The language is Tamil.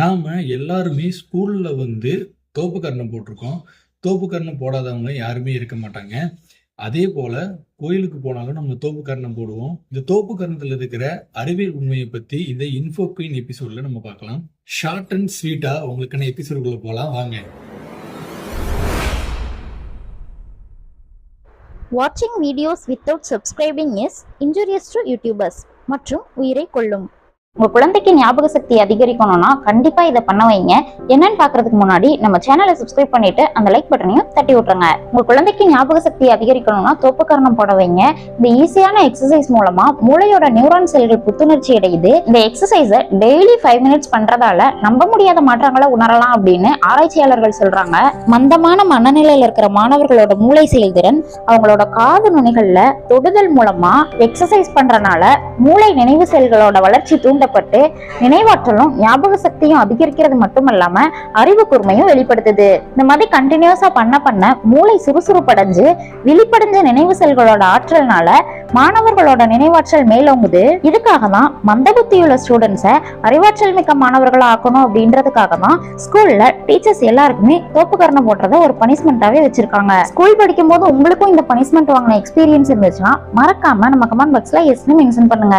நாம் எல்லாருமே ஸ்கூலில் வந்து தோப்பு கர்ணம் போட்டிருக்கோம். தோப்பு கர்ணம் போடாதவங்க யாருமே இருக்க மாட்டாங்க. அதே போல் கோயிலுக்கு போனாலும் நம்ம தோப்பு கர்ணம் போடுவோம். இந்த தோப்பு கர்ணத்தில் இருக்கிற அறிவியல் உண்மையை பற்றி இந்த இன்ஃபோ குயின் எபிசோடில் நம்ம பார்க்கலாம். ஷார்ட் அண்ட் ஸ்வீட்டாக உங்களுக்கான எபிசோடுக்குள்ளே போகலாம் வாங்க. வாட்சிங் videos without subscribing is injurious to YouTubers மற்றும் உயிரை கொள்ளும் உங்க குழந்தைக்கு ஞாபக சக்தி அதிகரிக்கணும்னா கண்டிப்பா இதை பண்ண வைங்க. என்னன்னு பாக்குறதுக்கு முன்னாடி நம்ம சேனலை சப்ஸ்கிரைப் பண்ணிட்டு அந்த லைக் பட்டனையும் தட்டி விட்டுருங்க. உங்க குழந்தைக்கு ஞாபக சக்தி அதிகரிக்கணும்னா தோப்புக்கரணம் போட வைங்க. இந்த ஈஸியான எக்ஸசைஸ் மூலமா மூளையோட நியூரான் செல்கள் புத்துணர்ச்சி அடையுது. இந்த எக்ஸசைஸை டெய்லி ஃபைவ் மினிட்ஸ் பண்றதால நம்ப முடியாத மாற்றங்களை உணரலாம் அப்படின்னு ஆராய்ச்சியாளர்கள் சொல்றாங்க. மந்தமான மனநிலையில இருக்கிற மாணவர்களோட மூளை செயல்திறன் அவங்களோட காது நுனிகள்ல தொடுதல் மூலமா எக்ஸசைஸ் பண்றனால மூளை நினைவு செல்களோட வளர்ச்சி தூண்டப்பட்டு நினைவாற்றலும் ஞாபக சக்தியும் அதிகரிக்கிறது மட்டும் இல்லாம அறிவு கூர்மையும் வெளிப்படுத்துது. இந்த மாதிரி கண்டினியூஸா பண்ண பண்ண மூளை சுறுசுறுப்படைஞ்சு விழிப்படைஞ்ச நினைவு செல்களோட ஆற்றல்னால மாணவர்களோட நினைவாற்றல் மேலோங்குது. இதுக்காக தான் மந்தபுத்தியுள்ள ஸ்டூடெண்ட்ஸை அறிவாற்றல் மிக்க மாணவர்களா ஆக்கணும் அப்படின்றதுக்காக தான் ஸ்கூல்ல டீச்சர்ஸ் எல்லாருக்குமே தோப்புக்கரணம் போடுறத ஒரு பனிஷ்மெண்ட்டாவே வச்சிருக்காங்க. ஸ்கூல் படிக்கும் போது உங்களுக்கும் இந்த பனிஷ்மெண்ட் வாங்கின எக்ஸ்பீரியன்ஸ் இருந்துச்சுன்னா மறக்காம நம்ம கமெண்ட் பாக்ஸ்ல எஸ்னு மென்ஷன் பண்ணுங்க.